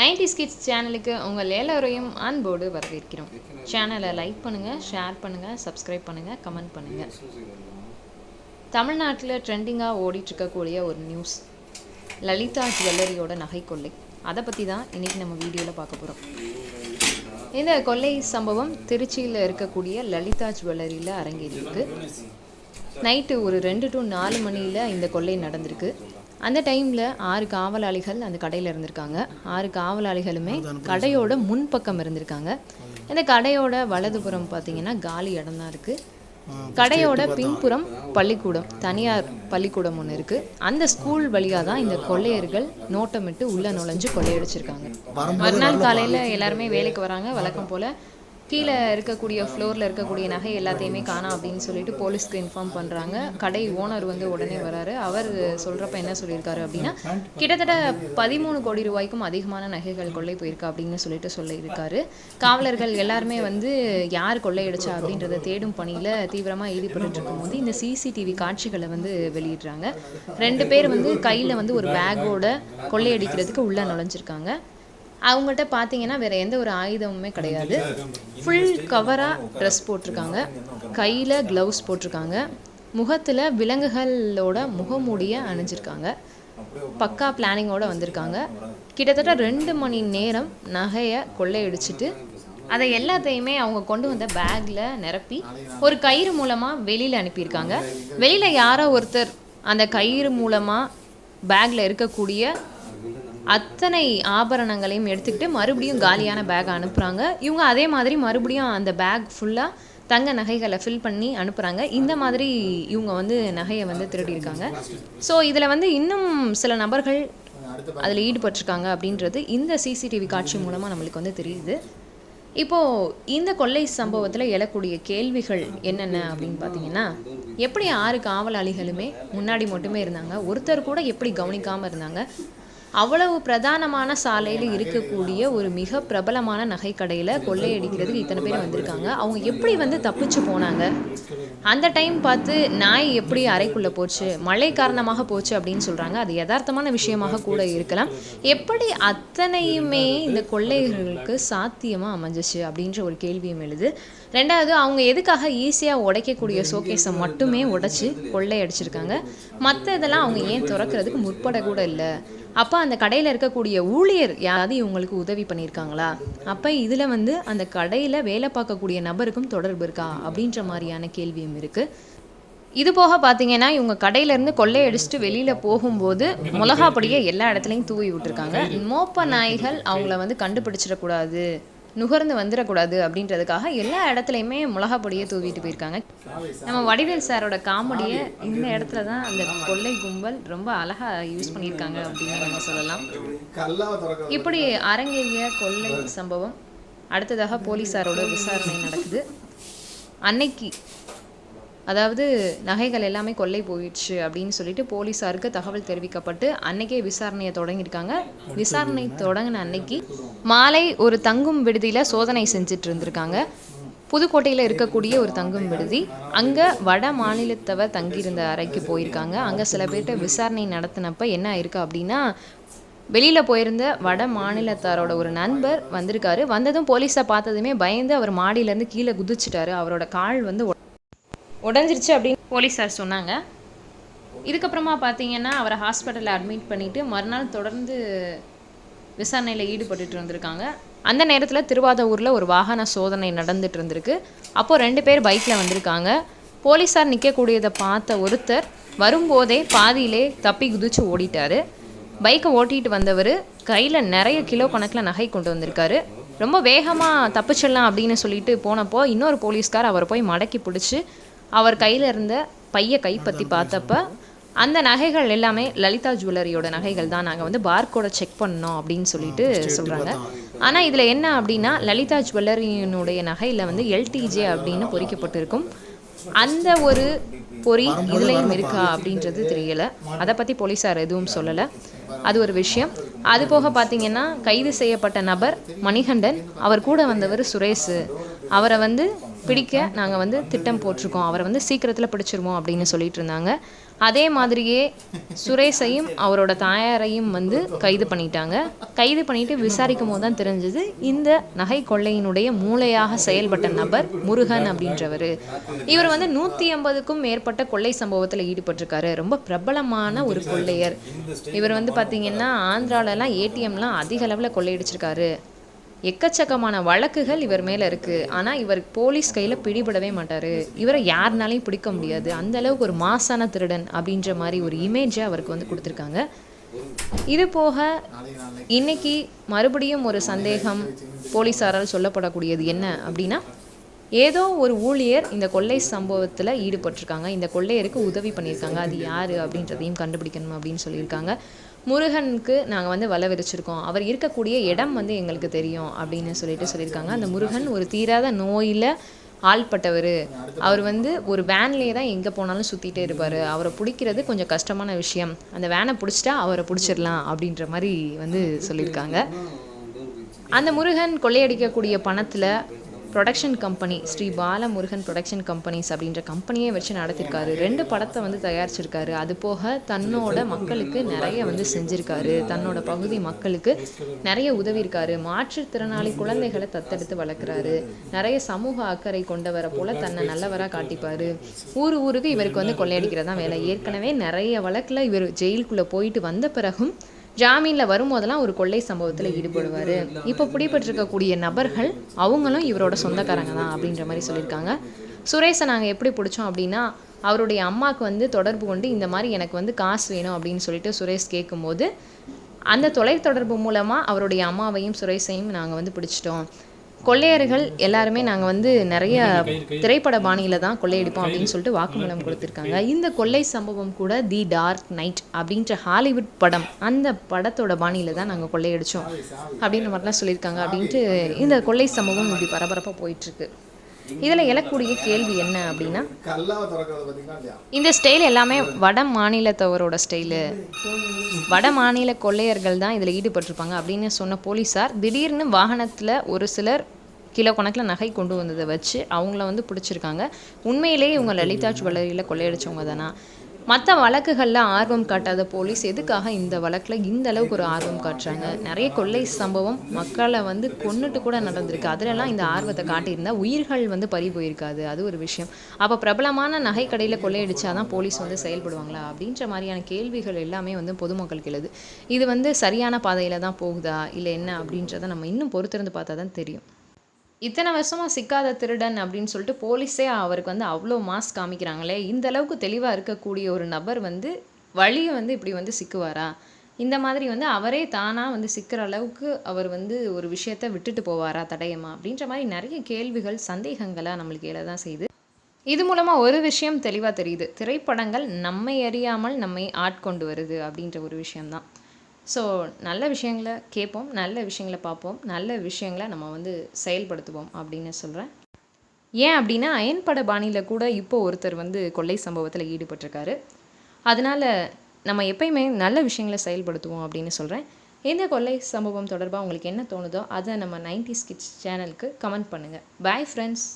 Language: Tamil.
நைன்டி ஸ்கிட்ஸ் சேனலுக்கு உங்கள் எல்லோரையும் அன்போடு வரவேற்கிறோம். சேனலை லைக் பண்ணுங்கள் ஷேர் பண்ணுங்கள் சப்ஸ்கிரைப் பண்ணுங்கள் கமெண்ட் பண்ணுங்கள் தமிழ்நாட்டில் ட்ரெண்டிங்காக ஓடிட்டுருக்கக்கூடிய ஒரு நியூஸ் லலிதா ஜுவல்லரியோட நகை கொள்ளை அதை பற்றி தான் இன்றைக்கி நம்ம வீடியோவில் பார்க்க போகிறோம். இந்த கொள்ளை சம்பவம் திருச்சியில் இருக்கக்கூடிய லலிதா ஜுவல்லரியில் அரங்கேறியிருக்கு. நைட்டு ஒரு ரெண்டு டு நாலு மணியில் இந்த கொள்ளை நடந்திருக்கு. அந்த டைமில் ஆறு காவலாளிகள் அந்த கடையில் இருந்திருக்காங்க. ஆறு காவலாளிகளுமே கடையோட முன்பக்கம் இருந்திருக்காங்க. இந்த கடையோட வலதுபுறம் பார்த்தீங்கன்னா காலி இடம் தான் இருக்குது கடையோட பின்புறம் பள்ளிக்கூடம் தனியார் பள்ளிக்கூடம் ஒன்று இருக்குது அந்த ஸ்கூல் வழியாக தான் இந்த கொள்ளையர்கள் நோட்டமிட்டு உள்ளே நுழைஞ்சு கொள்ளையடிச்சிருக்காங்க. மறுநாள் காலையில் எல்லாருமே வேலைக்கு வராங்க. வழக்கம் போல் கீழே இருக்கக்கூடிய ஃப்ளோரில் இருக்கக்கூடிய நகை எல்லாத்தையுமே காணோம் அப்படின்னு சொல்லிட்டு போலீஸ்க்கு இன்ஃபார்ம் பண்ணுறாங்க கடை ஓனர் வந்து உடனே வராரு. அவர் சொல்கிறப்ப என்ன சொல்லியிருக்காரு அப்படின்னா கிட்டத்தட்ட பதிமூணு கோடி ரூபாய்க்கும் அதிகமான நகைகள் கொள்ளை போயிருக்கா? அப்படின்னு சொல்லிட்டு சொல்லியிருக்காரு. காவலர்கள் எல்லாருமே வந்து யார் கொள்ளையடிச்சா? அப்படின்றத தேடும் பணியில் தீவிரமாக ஈடுபட்டு இருக்கும்போது இந்த சிசிடிவி காட்சிகளை வந்து வெளியிடுறாங்க. ரெண்டு பேர் வந்து கையில் வந்து ஒரு பேக்கோட கொள்ளையடிக்கிறதுக்கு உள்ளே நுழைஞ்சிருக்காங்க. அவங்கள்ட்ட பார்த்தீங்கன்னா வேற எந்த ஒரு ஆயுதமுமே கிடையாது. ஃபுல் கவராக ட்ரெஸ் போட்டிருக்காங்க. கையில் க்ளவுஸ் போட்டிருக்காங்க. முகத்தில் விலங்குகளோட முகமூடியை அணிஞ்சிருக்காங்க. பக்கா பிளானிங்கோடு வந்திருக்காங்க. கிட்டத்தட்ட ரெண்டு மணி நேரம் நகையை கொள்ளையடிச்சிட்டு அதை எல்லாத்தையுமே அவங்க கொண்டு வந்த பேக்கில் நிரப்பி ஒரு கயிறு மூலமாக வெளியில் அனுப்பியிருக்காங்க. வெளியில் யாரோ ஒருத்தர் அந்த கயிறு மூலமாக பேக்கில் இருக்கக்கூடிய அத்தனை ஆபரணங்களையும் எடுத்துக்கிட்டு மறுபடியும் காலியான பேக் அனுப்புகிறாங்க இவங்க அதே மாதிரி மறுபடியும் அந்த பேக் ஃபுல்லாக தங்க நகைகளை ஃபில் பண்ணி அனுப்புகிறாங்க இந்த மாதிரி இவங்க வந்து நகையை வந்து திருடியிருக்காங்க. ஸோ இதில் வந்து இன்னும் சில நபர்கள் அதில் ஈடுபட்டிருக்காங்க அப்படின்றது இந்த சிசிடிவி காட்சி மூலமாக நம்மளுக்கு வந்து தெரியுது. இப்போது இந்த கொள்ளை சம்பவத்தில் எழக்கூடிய கேள்விகள் என்னென்ன அப்படின்னு பார்த்தீங்கன்னா எப்படி ஆறு காவலாளிகளுமே முன்னாடி மட்டுமே இருந்தாங்க? ஒருத்தர் கூட எப்படி கவனிக்காமல் இருந்தாங்க? அவ்வளவு பிரதானமான சாலையில் இருக்கக்கூடிய ஒரு மிக பிரபலமான நகைக்கடையில் கொள்ளையடிக்கிறதுக்கு இத்தனை பேர் வந்திருக்காங்க. அவங்க எப்படி வந்து தப்பிச்சு போனாங்க? அந்த டைம் பார்த்து நாய் எப்படி அறைக்குள்ளே போச்சு மழை காரணமாக போச்சு அப்படின்னு சொல்கிறாங்க அது யதார்த்தமான விஷயமாக கூட இருக்கலாம். எப்படி அத்தனையுமே இந்த கொள்ளையர்களுக்கு சாத்தியமாக அமைஞ்சிச்சு அப்படின்ற ஒரு கேள்வியும் எழுது. ரெண்டாவது அவங்க எதுக்காக ஈஸியாக உடைக்கக்கூடிய ஷோகேஸை மட்டுமே உடைச்சி கொள்ளையடிச்சிருக்காங்க. மற்ற இதெல்லாம் அவங்க ஏன் திறக்கிறதுக்கு முற்பட கூட இல்லை. அப்போ அந்த கடையில் இருக்கக்கூடிய ஊழியர் யாராவது இவங்களுக்கு உதவி பண்ணியிருக்காங்களா? அப்போ இதில் வந்து அந்த கடையில் வேலை பார்க்கக்கூடிய நபருக்கும் தொடர்பு இருக்கா? அப்படின்ற மாதிரியான கேள்வியும் இருக்குது இது போக பார்த்தீங்கன்னா இவங்க கடையிலேருந்து கொள்ளையடிச்சிட்டு வெளியில் போகும்போது மிளகா பொடியை எல்லா இடத்துலையும் தூவி விட்டுருக்காங்க. மோப்ப நாய்கள் அவங்கள வந்து கண்டுபிடிச்சிடக்கூடாது. நுகர்ந்து வந்துடக்கூடாது அப்படின்றதுக்காக எல்லா இடத்துலையுமே மிளகா பொடியை தூவிட்டு போயிருக்காங்க. நம்ம வடிவேல் சாரோட காமெடியை இந்த இடத்துல தான் அந்த கொள்ளை கும்பல் ரொம்ப அழகாக யூஸ் பண்ணியிருக்காங்க அப்படின்னு நம்ம சொல்லலாம். இப்படி அரங்கேறிய கொள்ளை சம்பவம் அடுத்ததாக போலீஸாரோட விசாரணை நடக்குது. அன்னைக்கு அதாவது நகைகள் எல்லாமே கொள்ளை போயிடுச்சு அப்படின்னு சொல்லிட்டு போலீஸாருக்கு தகவல் தெரிவிக்கப்பட்டு அன்னைக்கே விசாரணையை தொடங்கியிருக்காங்க. விசாரணை தொடங்கின அன்னைக்கு மாலை ஒரு தங்கும் விடுதியில் சோதனை செஞ்சுட்டு இருந்திருக்காங்க. புதுக்கோட்டையில் இருக்கக்கூடிய ஒரு தங்கும் விடுதி. அங்கே வட மாநிலத்தவர் தங்கியிருந்த அறைக்கு போயிருக்காங்க. அங்கே சில பேர்கிட்ட விசாரணை நடத்தினப்ப என்ன இருக்கு அப்படின்னா வெளியில் போயிருந்த வட மாநிலத்தாரோட ஒரு நண்பர் வந்திருக்காரு. வந்ததும் போலீஸை பார்த்ததுமே பயந்து அவர் மாடியிலேருந்து கீழே குதிச்சிட்டாரு. அவரோட கால் வந்து உடஞ்சிருச்சு அப்படின்னு போலீஸார் சொன்னாங்க. இதுக்கப்புறமா பார்த்தீங்கன்னா அவரை ஹாஸ்பிட்டலில் அட்மிட் பண்ணிவிட்டு மறுநாள் தொடர்ந்து விசாரணையில் ஈடுபட்டுட்டு இருந்திருக்காங்க. அந்த நேரத்தில் திருவாதூரில் ஒரு வாகன சோதனை நடந்துட்டு இருந்திருக்கு. அப்போது ரெண்டு பேர் பைக்கில் வந்திருக்காங்க. போலீஸார் நிற்கக்கூடியதை பார்த்த ஒருத்தர் வரும்போதே பாதியிலே தப்பி குதிச்சு ஓடிட்டாரு. பைக்கை ஓட்டிகிட்டு வந்தவர் கையில் நிறைய கிலோ கணக்கில் நகை கொண்டு வந்திருக்காரு. ரொம்ப வேகமாக தப்பிச்சிடலாம் அப்படின்னு சொல்லிட்டு போனப்போ இன்னொரு போலீஸ்கார் அவரை போய் மடக்கி பிடிச்சி அவர் கையில் இருந்த பையை கைப்பற்றி பார்த்தப்ப அந்த நகைகள் எல்லாமே லலிதா ஜுவல்லரியோட நகைகள் தான். நாங்கள் வந்து பார்கோட செக் பண்ணோம் அப்படின்னு சொல்லிட்டு சொல்கிறாங்க ஆனால் இதில் என்ன அப்படின்னா லலிதா ஜுவல்லரியினுடைய நகையில் வந்து எல்டிஜே அப்படின்னு பொறிக்கப்பட்டிருக்கும். அந்த ஒரு பொறி இதுலேயும் இருக்கா அப்படின்றது தெரியல. அதை பற்றி போலீஸார் எதுவும் சொல்லலை. அது ஒரு விஷயம். அது போக பார்த்தீங்கன்னா கைது செய்யப்பட்ட நபர் மணிகண்டன். அவர் கூட வந்தவர் சுரேஷ். அவரை வந்து பிடிக்க நாங்கள் வந்து திட்டம் போட்டிருக்கோம். அவரை வந்து சீக்கிரத்தில் பிடிச்சிருவோம் அப்படின்னு சொல்லிட்டு இருந்தாங்க. அதே மாதிரியே சுரேஷையும் அவரோட தாயாரையும் வந்து கைது பண்ணிட்டாங்க. கைது பண்ணிட்டு விசாரிக்கும் போது தான் தெரிஞ்சது இந்த நகை கொள்ளையினுடைய மூளையாக செயல்பட்ட நபர் முருகன் அப்படின்றவர். இவர் வந்து நூற்றி ஐம்பதுக்கும் மேற்பட்ட கொள்ளை சம்பவத்தில் ஈடுபட்டிருக்காரு. ரொம்ப பிரபலமான ஒரு கொள்ளையர். இவர் வந்து பார்த்தீங்கன்னா ஆந்திராலலாம் ஏடிஎம்லாம் அதிக அளவில் கொள்ளையடிச்சிருக்காரு. எக்கச்சக்கமான வழக்குகள் இவர் மேலே இருக்குது ஆனால் இவர் போலீஸ் கையில் பிடிபடவே மாட்டார். இவரை யாருனாலையும் பிடிக்க முடியாது. அந்த அளவுக்கு ஒரு மாசான திருடன் அப்படின்ற மாதிரி ஒரு இமேஜை அவருக்கு வந்து கொடுத்துருக்காங்க. இது போக இன்னைக்கு மறுபடியும் ஒரு சந்தேகம் போலீஸாரால் சொல்லப்படக்கூடியது என்ன அப்படின்னா ஏதோ ஒரு ஊழியர் இந்த கொள்ளை சம்பவத்தில் ஈடுபட்டிருக்காங்க. இந்த கொள்ளையருக்கு உதவி பண்ணியிருக்காங்க. அது யார் அப்படின்றதையும் கண்டுபிடிக்கணும் அப்படின்னு சொல்லியிருக்காங்க. முருகனுக்கு நாங்கள் வந்து வலை விரிச்சிருக்கோம் அவர் இருக்கக்கூடிய இடம் வந்து எங்களுக்கு தெரியும் அப்படின்னு சொல்லிட்டு சொல்லியிருக்காங்க. அந்த முருகன் ஒரு தீராத நோயில் ஆள்பட்டவர். அவர் வந்து ஒரு வேன்லேயே தான் எங்கே போனாலும் சுற்றிட்டே இருப்பார். அவரை பிடிக்கிறது கொஞ்சம் கஷ்டமான விஷயம். அந்த வேனை பிடிச்சிட்டா அவரை பிடிச்சிடலாம் அப்படின்ற மாதிரி வந்து சொல்லியிருக்காங்க. அந்த முருகன் கொள்ளையடிக்கக்கூடிய பணத்தில் production company Sri Balamurugan production companies அப்படின்ற கம்பெனியே வச்சு நடத்திருக்காரு. ரெண்டு படத்தை வந்து தயாரிச்சிருக்காரு. அது போக தன்னோட மக்களுக்கு நிறைய வந்து செஞ்சிருக்காரு. தன்னோட பகுதி மக்களுக்கு நிறைய உதவி இருக்காரு மாற்றுத்திறனாளி குழந்தைகளை தத்தெடுத்து வளர்க்குறாரு. நிறைய சமூக அக்கறை கொண்டவரை போல தன்னை நல்லவராக காட்டிப்பாரு. ஊர் ஊருக்கு இவருக்கு வந்து கொள்ளையடிக்கிறதா வேலை. ஏற்கனவே நிறைய வழக்கில் இவர் ஜெயிலுக்குள்ளே போயிட்டு வந்த பிறகும் ஜாமீனில் வரும்போதெல்லாம் ஒரு கொள்ளை சம்பவத்தில் ஈடுபடுவார். இப்போ பிடிபட்டிருக்கக்கூடிய நபர்கள் அவங்களும் இவரோட சொந்தக்காரங்க தான் அப்படின்ற மாதிரி சொல்லியிருக்காங்க. சுரேஷை நாங்கள் எப்படி பிடிச்சோம் அப்படின்னா அவருடைய அம்மாவுக்கு வந்து தொடர்பு கொண்டு இந்த மாதிரி எனக்கு வந்து காசு வேணும் அப்படின்னு சொல்லிட்டு சுரேஷ் கேட்கும்போது அந்த தொலைத்தொடர்பு மூலமாக அவருடைய அம்மாவையும் சுரேஷையும் நாங்கள் வந்து பிடிச்சிட்டோம். கொள்ளையர்கள் எல்லாருமே நாங்கள் வந்து நிறைய திரைப்பட பாணியில தான் கொள்ளையடிப்போம் அப்படின்னு சொல்லிட்டு வாக்குமூலம் கொடுத்துருக்காங்க. இந்த கொள்ளை சம்பவம் கூட தி டார்க் நைட் அப்படின்ற ஹாலிவுட் படம் அந்த படத்தோட பாணியில தான் நாங்கள் கொள்ளையடிச்சோம் அப்படின்ற மாதிரிலாம் சொல்லியிருக்காங்க அப்படின்ட்டு இந்த கொள்ளை சம்பவம் இப்படி பரபரப்பாக போயிட்டுருக்கு இதில் எழக்கூடிய கேள்வி என்ன அப்படின்னா? இந்த ஸ்டைல் எல்லாமே வட மாநிலத்தவரோட ஸ்டைலு. வட மாநில கொள்ளையர்கள் தான் இதில் ஈடுபட்டிருப்பாங்க அப்படின்னு சொன்ன போலீஸார் திடீர்னு வாகனத்தில் ஒரு சிலர் கிலோ கணக்கில் நகை கொண்டு வந்ததை வச்சு அவங்கள வந்து பிடிச்சிருக்காங்க. உண்மையிலேயே இவங்க லலிதா ஜுவல்லரியில் கொள்ளையடிச்சவங்க தானா? மற்ற வழக்குகளில் ஆர்வம் காட்டாத போலீஸ் எதுக்காக இந்த வழக்கில் இந்த அளவுக்கு ஒரு ஆர்வம் காட்டுறாங்க? நிறைய கொள்ளை சம்பவம் மக்களை வந்து கொன்னுட்டு கூட நடந்திருக்கு. அதிலெல்லாம் இந்த ஆர்வத்தை காட்டியிருந்தால் உயிர்கள் வந்து பறி போயிருக்காது. அது ஒரு விஷயம். அப்போ பிரபலமான நகைக்கடையில் கொள்ளையடிச்சா கொள்ளையடிச்சாதான் போலீஸ் வந்து செயல்படுவாங்களா? அப்படின்ற மாதிரியான கேள்விகள் எல்லாமே வந்து பொதுமக்களுக்கு எழுது. இது வந்து சரியான பாதையில் தான் போகுதா? இல்லை என்ன? அப்படின்றத நம்ம இன்னும் பொறுத்திருந்து பார்த்தா தான் தெரியும். இத்தனை வருஷமாக சிக்காத திருடன் அப்படின்னு சொல்லிட்டு போலீஸே அவருக்கு வந்து அவ்வளோ மாஸ் காமிக்கிறாங்களே. இந்த அளவுக்கு தெளிவாக இருக்கக்கூடிய ஒரு நபர் வந்து வழியை வந்து இப்படி வந்து சிக்குவாரா? இந்த மாதிரி வந்து அவரே தானாக வந்து சிக்கிற அளவுக்கு அவர் வந்து ஒரு விஷயத்த விட்டுட்டு போவாரா தடயமா? அப்படின்ற மாதிரி நிறைய கேள்விகள் சந்தேகங்களாக நம்மளுக்கு எழ தான் செய்யுது. இது மூலமாக ஒரு விஷயம் தெளிவாக தெரியுது. திரைப்படங்கள் நம்மை அறியாமல் நம்மை ஆட்கொண்டு வருது அப்படின்ற ஒரு விஷயம்தான். ஸோ நல்ல விஷயங்களை கேட்போம் நல்ல விஷயங்களை பார்ப்போம் நல்ல விஷயங்களை நம்ம வந்து செயல்படுத்துவோம் அப்படின்னு சொல்கிறேன் ஏன் அப்படின்னா அயன்பட பாணியில் கூட இப்போ ஒருத்தர் வந்து கொள்ளை சம்பவத்தில் ஈடுபட்டிருக்காரு. அதனால் நம்ம எப்பயுமே நல்ல விஷயங்களை செயல்படுத்துவோம் அப்படின்னு சொல்கிறேன் இந்த கொள்ளை சம்பவம் தொடர்பாக உங்களுக்கு என்ன தோணுதோ அதை நம்ம நைன்டி ஸ்கிட்ஸ் சேனலுக்கு கமெண்ட் பண்ணுங்கள் பாய் ஃப்ரெண்ட்ஸ்